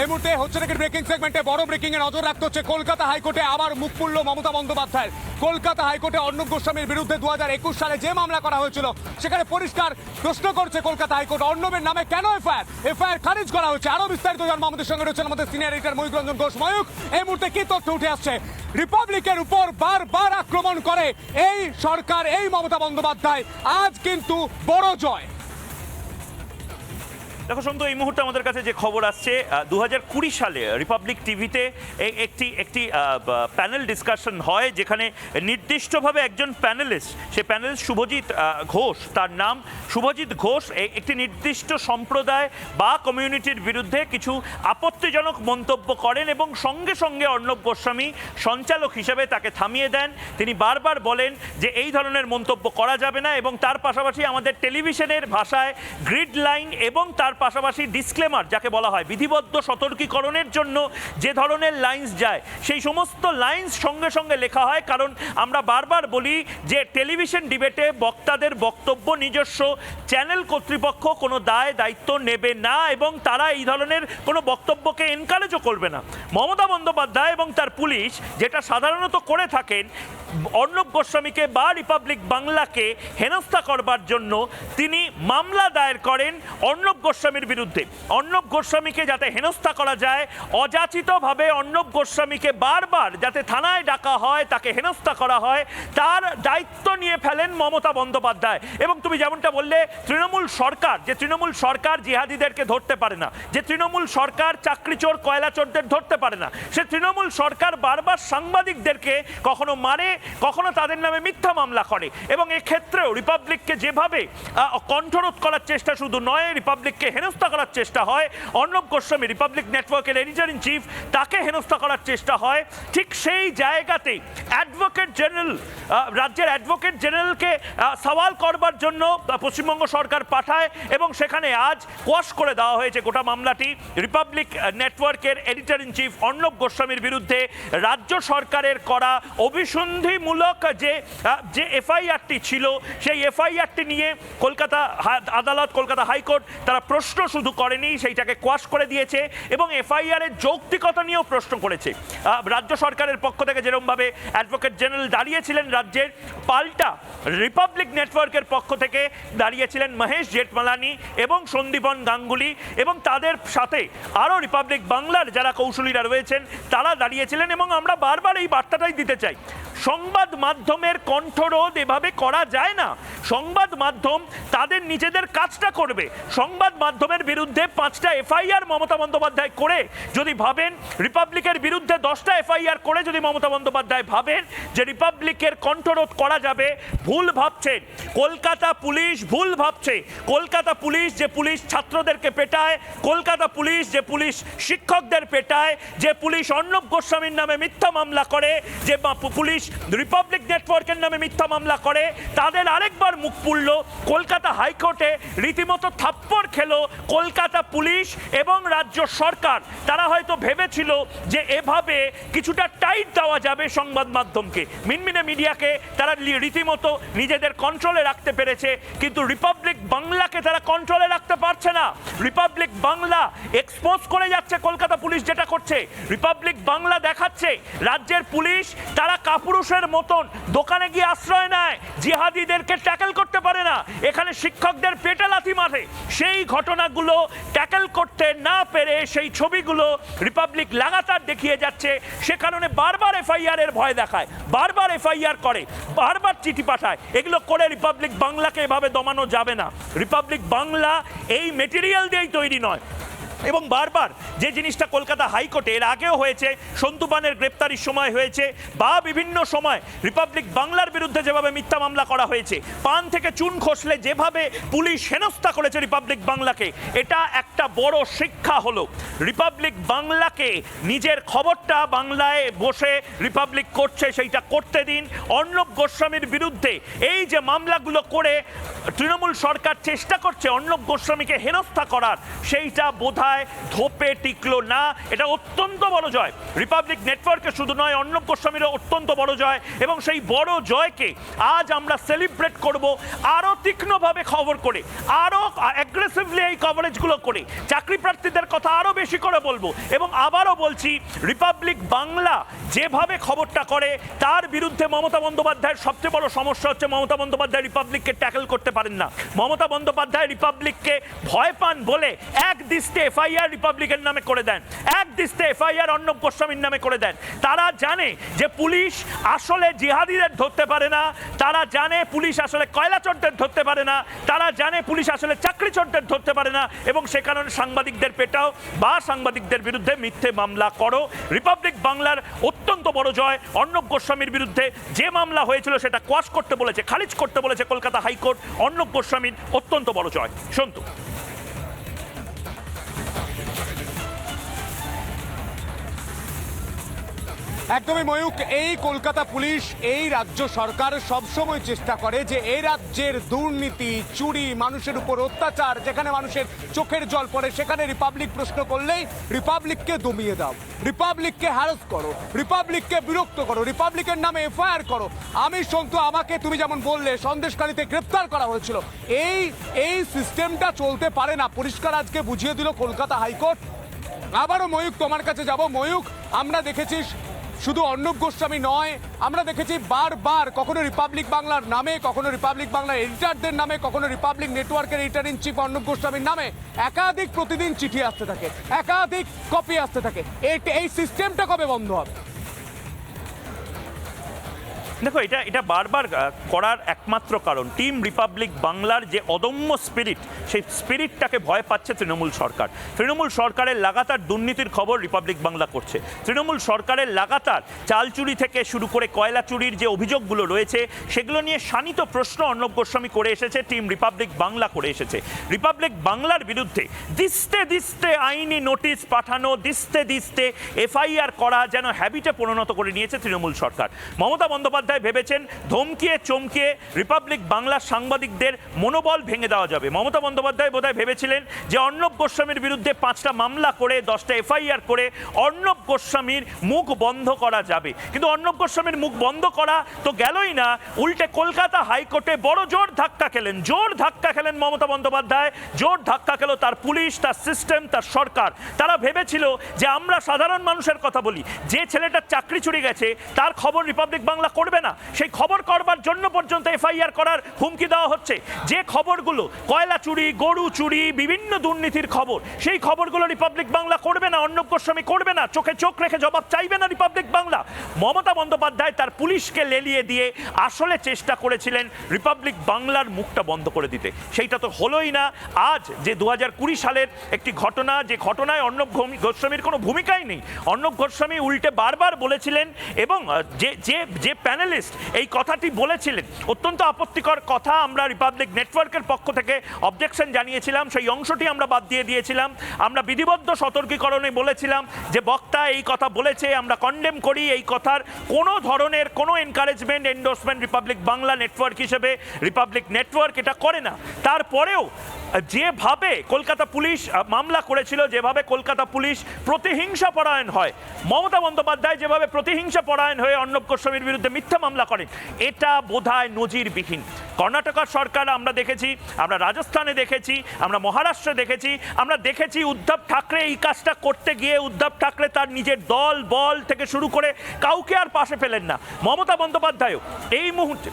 এই মুহূর্তে হচ্ছে নাকি ব্রেকিং সেগমেন্টে বড় ব্রেকিং এ নজর রাখতে হচ্ছে কলকাতা হাইকোর্টে। আবার মুখ পুড়ল মমতা বন্দ্যোপাধ্যায়ের। কলকাতা হাইকোর্টে অর্ণব গোস্বামীর বিরুদ্ধে দু হাজার একুশ সালে যে মামলা করা হয়েছিল, সেখানে পরিষ্কার প্রশ্ন করছে কলকাতা হাইকোর্ট। অর্ণবের নামে কেন এফআইআর? এফআইআর খারিজ করা হয়েছে। আরও বিস্তারিত জানব আমাদের সঙ্গে রয়েছেন আমাদের সিনিয়র এডিটর ময়ূক রঞ্জন ঘোষ। ময়ূক এই মুহূর্তে কি তথ্য উঠে আসছে? রিপাবলিকের উপর বারবার আক্রমণ করে এই সরকার, এই মমতা বন্দ্যোপাধ্যায়। আজ কিন্তু বড় জয়। দেখো সন্তু, এই মুহূর্তে আমাদের কাছে যে খবর আসছে দু কুড়ি সালে রিপাবলিক টিভিতে একটি একটি প্যানেল ডিসকাশন হয় যেখানে নির্দিষ্টভাবে একজন প্যানেলিস্ট সে প্যানেলিস্ট শুভজিৎ ঘোষ, তার নাম শুভজিৎ ঘোষ একটি নির্দিষ্ট সম্প্রদায় বা কমিউনিটির বিরুদ্ধে কিছু আপত্তিজনক মন্তব্য করেন এবং সঙ্গে সঙ্গে অর্ণব গোস্বামী সঞ্চালক হিসেবে তাকে থামিয়ে দেন। তিনি বারবার বলেন যে এই ধরনের মন্তব্য করা যাবে না এবং তার পাশাপাশি আমাদের টেলিভিশনের ভাষায় গ্রিড লাইন এবং তার পাশাপাশি ডিসক্লেমার যাকে বলা হয়, বিধিবদ্ধ সতর্কীকরণের জন্য যে ধরনের লাইন্স যায়, সেই সমস্ত লাইন্স সঙ্গে সঙ্গে লেখা হয়। কারণ আমরা বারবার বলি যে টেলিভিশন ডিবেটে বক্তাদের বক্তব্য নিজস্ব চ্যানেল কর্তৃপক্ষ কোনো দায়, দায়িত্ব নেবে না এবং তারা এই ধরনের কোনো বক্তব্যকে এনকারেজও করবে না। মমতা বন্দ্যোপাধ্যায় এবং তার পুলিশ যেটা সাধারণত করে থাকেন অর্ণব গোস্বামীকে বা রিপাবলিক বাংলাকে হেনস্থা করবার জন্য তিনি মামলা দায়ের করেন অর্ণব গোস্বামীর বিরুদ্ধে। অর্ণব গোস্বামীকে যাতে হেনস্থা করা যায়, অযাচিতভাবে অর্ণব গোস্বামীকে বারবার যাতে থানায় ডাকা হয়, তাকে হেনস্থা করা হয়, তার দায়িত্ব নিয়ে ফেলেন মমতা বন্দ্যোপাধ্যায়। এবং তুমি যেমনটা বললে, তৃণমূল সরকার, যে তৃণমূল সরকার জিহাদিদেরকে ধরতে পারে না, যে তৃণমূল সরকার চাকরি চোর কয়লা চোরদের ধরতে পারে না, সে তৃণমূল সরকার বারবার সাংবাদিকদেরকে কখনো মারে কখনো তাদের নামে মিথ্যা মামলা করে। এবং এক্ষেত্রেও রিপাবলিককে যেভাবে কণ্ঠরোধ করার চেষ্টা শুধু নয়, রিপাবলিককে হেনস্থা করার চেষ্টা হয়। অর্ণব গোস্বামী রিপাবলিক নেটওয়ার্কের এডিটর ইন চিফ তাকে হেনস্থা করার চেষ্টা হয়। ঠিক সেই জায়গাতেই অ্যাডভোকেট জেনারেল রাজ্যের অ্যাডভোকেট জেনারেলকে সওয়াল করবার জন্য পশ্চিমবঙ্গ সরকার পাঠায় এবং সেখানে আজ কোয়াশ করে দেওয়া হয়েছে গোটা মামলাটি। রিপাবলিক নেটওয়ার্কের এডিটর ইন চিফ অর্ণব গোস্বামীর বিরুদ্ধে রাজ্য সরকারের করা অভিসন্ধিমূলক যে যে এফআইআরটি ছিল, সেই এফআইআরটি নিয়ে কলকাতা আদালত, কলকাতা হাইকোর্ট তারা প্রশ্ন শুধু করেনি, সেইটাকে কোয়াশ করে দিয়েছে এবং এফআইআর এর যৌক্তিকতা নিয়েও প্রশ্ন করেছে। রাজ্য সরকারের পক্ষ থেকে যেরকমভাবে অ্যাডভোকেট জেনারেল দাঁড়িয়েছিলেন রাজ্যের, পাল্টা রিপাবলিক নেটওয়ার্কের পক্ষ থেকে দাঁড়িয়েছিলেন মহেশ জেঠমালানি এবং সন্দীপন গাঙ্গুলি এবং তাদের সাথে আরও রিপাবলিক বাংলার যারা কৌশলীরা রয়েছেন, তারা দাঁড়িয়েছিলেন এবং আমরা বারবার এই বার্তাটাই দিতে চাই। সংবাদ মাধ্যমের কণ্ঠরোধ এভাবে করা যায় না। সংবাদ মাধ্যম তাদের নিজেদের কাজটা করবে। সংবাদ মাধ্যমের বিরুদ্ধে পাঁচটা এফআইআর মমতা বন্দ্যোপাধ্যায় করে যদি ভাবেন, রিপাবলিকের বিরুদ্ধে দশটা এফআইআর করে যদি মমতা বন্দ্যোপাধ্যায় ভাবেন যে রিপাবলিকের কণ্ঠরোধ করা যাবে, ভুল ভাবছেন। কলকাতা পুলিশ ভুল ভাবছে। কলকাতা পুলিশ যে পুলিশ ছাত্রদেরকে পেটায়, কলকাতা পুলিশ যে পুলিশ শিক্ষকদের পেটায়, যে পুলিশ অর্ণব গোস্বামীর নামে মিথ্যা মামলা করে, যে পুলিশ রিপাবলিক নেটওয়ার্কের নামে মিথ্যা মামলা করে, তাদের আরেকবার মুখ পুড়ল, কলকাতা হাইকোর্টে রীতিমতো থাপ্পড় খেলো কলকাতা পুলিশ এবং রাজ্য সরকার। তারা হয়তো ভেবেছিল যে এভাবে কিছুটা টাইট দেওয়া যাবে সংবাদ মাধ্যমকে। মিনমিনে মিডিয়াকে তারা রীতিমতো নিজেদের কন্ট্রোলে রাখতে পেরেছে, কিন্তু রিপাবলিক বাংলাকে তারা কন্ট্রোলে রাখতে পারছে না। রিপাবলিক বাংলা এক্সপোজ করে যাচ্ছে কলকাতা পুলিশ যেটা করছে। রিপাবলিক বাংলা দেখাচ্ছে, রাজ্যের পুলিশ, তারা কাপুরুষের মতন। দোকানে গিয়ে আশ্রয় নেয়। জিহাদিদেরকে ট্যাকেল করতে পারে না। এখানে শিক্ষকদের পেটে লাথি মারে। সেই ঘটনাগুলো ট্যাকেল করতে না পেরে সেই ছবিগুলো রিপাবলিক লাগাতার দেখিয়ে যাচ্ছে। সে কারণে বারবার এফআইআর এর ভয় দেখায়। বারবার এফআইআর করে। বারবার চিঠি পাঠায়। এগুলো করে রিপাবলিক বাংলাকে এভাবে দমানো যাবে না। রিপাবলিক বাংলা এই মেটেরিয়াল দিয়েই তৈরি নয়। এবং বারবার যে জিনিসটা কলকাতা হাইকোর্টে এর আগেও হয়েছে, সন্তুপানের গ্রেপ্তারির সময় হয়েছে বা বিভিন্ন সময় রিপাবলিক বাংলার বিরুদ্ধে যেভাবে মিথ্যা মামলা করা হয়েছে, পান থেকে চুন খসলে যেভাবে পুলিশ হেনস্থা করেছে রিপাবলিক বাংলাকে, এটা একটা বড় শিক্ষা হলো। রিপাবলিক বাংলাকে নিজের খবরটা বাংলায় বসে রিপাবলিক করছে, সেইটা করতে দিন। অর্ণব গোস্বামীর বিরুদ্ধে এই যে মামলাগুলো করে তৃণমূল সরকার চেষ্টা করছে অর্ণব গোস্বামীকে হেনস্থা করার, সেইটা বোধহয় বন্দ্যোপাধ্যায় ধোপে টিকলো না। এটা অত্যন্ত বড় জয়। রিপাবলিক নেটওয়ার্কে শুধু নয়, অর্ণব গোস্বামীরও অত্যন্ত বড় জয়। এবং সেই বড় জয়কে আজ আমরা সেলিব্রেট করব আরও তীক্ষ্ণভাবে খবর করে, আরও অ্যাগ্রেসিভলি এই কভারেজগুলো করে। চাকরি প্রার্থীদের কথা আরও বেশি করে বলব। এবং আবারও বলছি রিপাবলিক বাংলা যেভাবে খবরটা করে, তার বিরুদ্ধে মমতা বন্দ্যোপাধ্যায়ের সবচেয়ে বড় সমস্যা হচ্ছে মমতা বন্দ্যোপাধ্যায় রিপাবলিককে ট্যাকল করতে পারেন না। মমতা বন্দ্যোপাধ্যায় রিপাবলিককে ভয় পান বলে এক দৃষ্টে এফআইআর রিপাবলিকের নামে করে দেন। এক দৃষ্টে এফআইআর অর্ণব গোস্বামীর নামে করে দেন। তারা জানে যে পুলিশ আসলে জিহাদিদের ধরতে পারে না, তারা জানে পুলিশ আসলে কয়লা চোরদের ধরতে পারে না, তারা জানে পুলিশ আসলে চাকরি চোরদের ধরতে পারে না এবং সে কারণে সাংবাদিকদের পেটাও বা সাংবাদিকদের বিরুদ্ধে মিথ্যে মামলা করো। রিপাবলিক বাংলার অত্যন্ত বড় জয় অর্ণব গোস্বামীর বিরুদ্ধে। যে মামলা হয়েছিল সেটা কোয়াশ করতে বলেছে, খারিজ করতে বলেছে কলকাতা হাইকোর্ট। অর্ণব গোস্বামীর অত্যন্ত বড় জয়। সন্তু একদমই ময়ূক এই কলকাতা পুলিশ, এই রাজ্য সরকার সবসময় চেষ্টা করে যে এই রাজ্যের দুর্নীতি, চুরি, মানুষের উপর অত্যাচার, যেখানে মানুষের চোখের জল পড়ে, সেখানে রিপাবলিক প্রশ্ন করলেই রিপাবলিককে দমিয়ে দাও, রিপাবলিককে হ্যারাস করো, রিপাবলিককে বিরক্ত করো, রিপাবলিকের নামে এফআইআর করো। আমি সন্তু, আমাকে তুমি যেমন বললে সন্দেশকারীতে গ্রেপ্তার করা হয়েছিল। এই এই সিস্টেমটা চলতে পারে না। পরিষ্কার আজকে বুঝিয়ে দিল কলকাতা হাইকোর্ট। আবারও ময়ূক তোমার কাছে যাব। ময়ূক আমরা দেখেছি শুধু অর্ণব গোস্বামী নয়, আমরা দেখেছি বারবার কখনো রিপাবলিক বাংলার নামে, কখনো রিপাবলিক বাংলার এডিটারদের নামে, কখনো রিপাবলিক নেটওয়ার্কের এডিটার ইন চিফ অর্ণব গোস্বামীর নামে একাধিক প্রতিদিন চিঠি আসতে থাকে, একাধিক কপি আসতে থাকে। এই- সিস্টেমটা কবে বন্ধ হবে? দেখো, এটা এটা বারবার করার একমাত্র কারণ, টিম রিপাবলিক বাংলার যে অদম্য স্পিরিট, সেই স্পিরিটটাকে ভয় পাচ্ছে তৃণমূল সরকার। তৃণমূল সরকারের লাগাতার দুর্নীতির খবর রিপাবলিক বাংলা করছে। তৃণমূল সরকারের লাগাতার চাল চুরি থেকে শুরু করে কয়লা চুরির যে অভিযোগগুলো রয়েছে, সেগুলো নিয়ে শানিত প্রশ্ন অর্ণব গোস্বামী করে এসেছে, টিম রিপাবলিক বাংলা করে এসেছে। রিপাবলিক বাংলার বিরুদ্ধে দিস্তে দিস্তে আইনি নোটিশ পাঠানো, দিস্তে দিস্তে এফআইআর করা যেন হ্যাবিটে পরিণত করে নিয়েছে তৃণমূল সরকার। মমতা বন্দ্যোপাধ্যায় ভেবেছেন ধমকিয়ে, চমকিয়ে রিপাবলিক বাংলার সাংবাদিকদের মনোবল ভেঙে দেওয়া যাবে। মমতা বন্দ্যোপাধ্যায় বোধহয় ভেবেছিলেন যে অর্ণব গোস্বামীর বিরুদ্ধে পাঁচটা মামলা করে, দশটা এফআইআর করে অর্ণব গোস্বামীর মুখ বন্ধ করা যাবে। কিন্তু অর্ণব গোস্বামীর মুখ বন্ধ করা তো গেলই না। উল্টে কলকাতা হাইকোর্টে বড় জোর ধাক্কা খেলেন। জোর ধাক্কা খেলেন মমতা বন্দ্যোপাধ্যায়। জোর ধাক্কা খেলো তার পুলিশ, তার সিস্টেম, তার সরকার। তারা ভেবেছিল যে আমরা সাধারণ মানুষের কথা বলি। যে ছেলেটার চাকরি চুরি গেছে, তার খবর রিপাবলিক বাংলা করবে না। সেই খবর করবার জন্য পর্যন্ত এফআইআর করার হুমকি দেওয়া হচ্ছে। যে খবরগুলো, কয়লা চুরি, গরু চুরি, বিভিন্ন দুর্নীতির খবর, সেই খবরগুলো রিপাবলিক বাংলা করবে না, অর্ণব গোস্বামী করবে না। চোখে চোখ রেখে জবাব চাইবে না রিপাবলিক বাংলা মমতা বন্দ্যোপাধ্যায় তার পুলিশকে লেলিয়ে দিয়ে আসলে চেষ্টা করেছিলেন রিপাবলিক বাংলার মুখটা বন্ধ করে দিতে। সেইটা তো হলোই না। আজ যে দু হাজার কুড়ি সালের একটি ঘটনা, যে ঘটনায় অর্ণব গোস্বামীর কোনো ভূমিকাই নেই। অর্ণব গোস্বামী উল্টে বারবার বলেছিলেন এবং যে যে যে প্যানেলিস্ট এই কথাটি বলেছিলেন। অত্যন্ত আপত্তিকর কথা আমরা রিপাবলিক নেটওয়ার্কের পক্ষ থেকে অবজেকশন জানিয়েছিলাম, সেই অংশটি আমরা বাদ দিয়ে দিয়েছিলাম। আমরা বিধিবদ্ধ সতর্কীকরণে বলেছিলাম যে বক্তা এই কথা বলেছে, আমরা কন্ডেম করি এই কথার। কোনো ধরনের কোনো encouragement endorsement Republic Bangla network হিসেবে রিপাবলিক নেটওয়ার্ক এটা করে না। তারপরেও যেভাবে কলকাতা পুলিশ মামলা করেছিল, যেভাবে কলকাতা পুলিশ প্রতিহিংসা পরায়ণ হয়, মমতা বন্দ্যোপাধ্যায় যেভাবে প্রতিহিংসা পরায়ণ হয়ে অর্ণব গোস্বামীর বিরুদ্ধে মিথ্যা মামলা করেন, এটা বোধহয় নজিরবিহীন। কর্ণাটকার সরকার আমরা দেখেছি, আমরা রাজস্থানে দেখেছি, আমরা মহারাষ্ট্রে দেখেছি, আমরা দেখেছি উদ্ধব ঠাকরে এই কাজটা করতে গিয়ে উদ্ধব ঠাকরে তার নিজের দল, বল থেকে শুরু করে কাউকে আর পাশে ফেলেন না। মমতা বন্দ্যোপাধ্যায়ও এই মুহূর্তে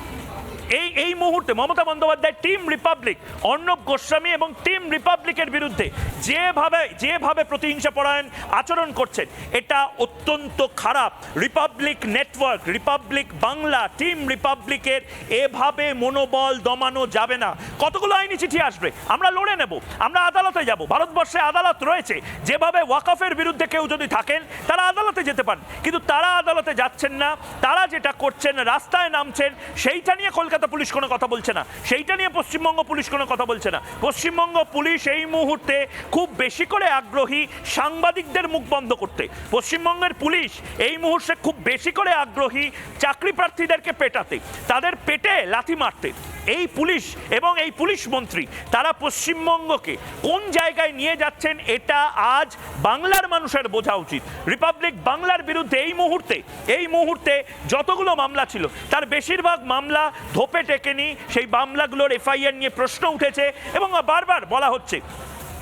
এই এই মুহূর্তে মমতা বন্দ্যোপাধ্যায় টিম রিপাবলিক অর্ণব গোস্বামী এবং টিম রিপাবলিকের বিরুদ্ধে যেভাবে যেভাবে প্রতিহিংসা পরায়ণ আচরণ করছেন, এটা অত্যন্ত খারাপ। Republic network Republic Bangla team রিপাবলিকের এভাবে মনোবল দমানো যাবে না। কতগুলো আইনি চিঠি আসবে? আমরা লড়ে নেব, আমরা আদালতে যাব। ভারতবর্ষে আদালত রয়েছে। যেভাবে ওয়াকফের বিরুদ্ধে কেউ যদি থাকেন, তারা আদালতে যেতে পারেন। কিন্তু তারা আদালতে যাচ্ছেন না, তারা যেটা করছেন, রাস্তায় নামছেন, সেইটা নিয়ে কলকাতা পুলিশ কোনো কথা বলছে না। সেইটা নিয়ে পশ্চিমবঙ্গ পুলিশ কোনো কথা বলছে না। পশ্চিমবঙ্গ পুলিশ এই মুহূর্তে খুব বেশি করে আগ্রহী সাংবাদিকদের মুখ বন্ধ করতে। পশ্চিমবঙ্গের পুলিশ এই মুহূর্তে খুব বেশি করে আগ্রহী চাকরি প্রার্থীদেরকে পেটাতে। তাদের পেটে লাথি মারতে। এই পুলিশ এবং এই পুলিশ মন্ত্রী, তারা পশ্চিমবঙ্গকে কোন জায়গায় নিয়ে যাচ্ছেন এটা আজ বাংলার মানুষের বোঝা উচিত। রিপাবলিক বাংলার বিরুদ্ধে এই মুহূর্তে এই মুহূর্তে যতগুলো মামলা ছিল, তার বেশিরভাগ মামলা ধোপে টেকেনি, সেই মামলাগুলোর এফআইআর নিয়ে প্রশ্ন উঠেছে এবং বারবার বলা হচ্ছে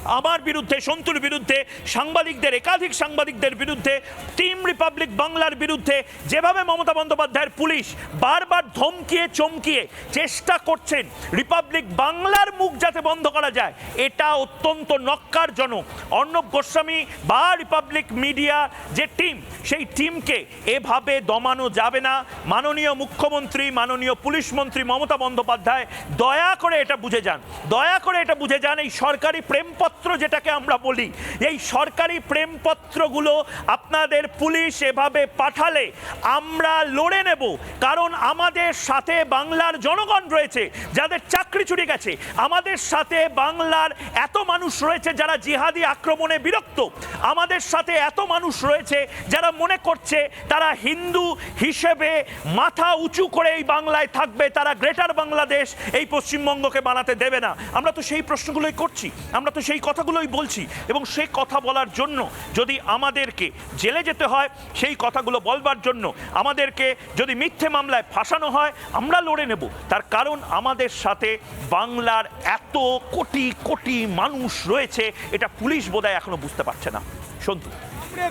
আমার বিরুদ্ধে, সন্তুর বিরুদ্ধে, সাংবাদিকদের, একাধিক সাংবাদিকদের বিরুদ্ধে, টিম রিপাবলিক বাংলার বিরুদ্ধে, যেভাবে মমতা বন্দ্যোপাধ্যায়ের পুলিশ বারবার ধমকিয়ে, চমকিয়ে চেষ্টা করছেন, রিপাবলিক বাংলার মুখ যাতে বন্ধ করা যায়, এটা অত্যন্ত নক্কারজনক। অর্ণব গোস্বামী বা রিপাবলিক মিডিয়া যে টিম, সেই টিমকে এভাবে দমানো যাবে না। মাননীয় মুখ্যমন্ত্রী, মাননীয় পুলিশ মন্ত্রী মমতা বন্দ্যোপাধ্যায়, দয়া করে এটা বুঝে যান। দয়া করে এটা বুঝে যান, এই সরকারি প্রেমপত্র যেটাকে আমরা বলি, এই সরকারি প্রেমপত্রগুলো আপনাদের পুলিশ এভাবে পাঠালে আমরা লড়ে নেব। কারণ আমাদের সাথে বাংলার জনগণ রয়েছে, যাদের চাকরি চুরি গেছে। আমাদের সাথে বাংলার এত মানুষ রয়েছে যারা জিহাদি আক্রমণে বিরক্ত। আমাদের সাথে এত মানুষ রয়েছে যারা মনে করছে তারা হিন্দু হিসেবে মাথা উঁচু করে এই বাংলায় থাকবে, তারা গ্রেটার বাংলাদেশ এই পশ্চিমবঙ্গকে বানাতে দেবে না। আমরা তো সেই প্রশ্নগুলোই করছি, আমরা তো সেই কথাগুলোই বলছি এবং সেই কথা বলার জন্য যদি আমাদেরকে জেলে যেতে হয়, সেই কথাগুলো বলবার জন্য আমাদেরকে যদি মিথ্যে মামলায় ফাঁসানো হয়, আমরা লড়ে নেব। তার কারণ আমাদের সাথে বাংলার এত কোটি কোটি মানুষ রয়েছে, এটা পুলিশ বোধহয় এখনও বুঝতে পারছে না। সন্তু।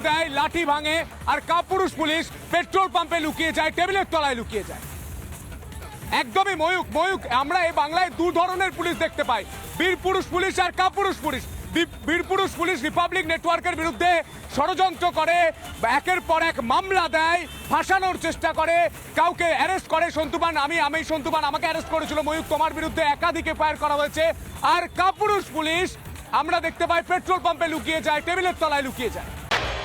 দেয়, লাঠি ভাঙে, আর কাপুরুষ পুলিশ পেট্রোল পাম্পে লুকিয়ে যায়, টেবিলের তলায় লুকিয়ে যায়। একদমই ময়ূক ময়ূক আমরা এই বাংলায় দু ধরনের পুলিশ দেখতে পাই। বীরপুরুষ পুলিশ আর কাপুরুষ পুলিশ। বীরপুরুষ পুলিশ রিপাবলিক নেটওয়ার্কের বিরুদ্ধে ষড়যন্ত্র করে, একের পর এক মামলা দেয়, ফাঁসানোর চেষ্টা করে, কাউকে অ্যারেস্ট করে। সন্তুবান আমি আমি সন্তুবান আমাকে অ্যারেস্ট করেছিল ময়ূক তোমার বিরুদ্ধে একাধিক এফআইআর করা হয়েছে। আর কাপুরুষ পুলিশ, আমরা দেখতে পাই পেট্রোল পাম্পে লুকিয়ে যায়, টেবিলের তলায় লুকিয়ে যায়।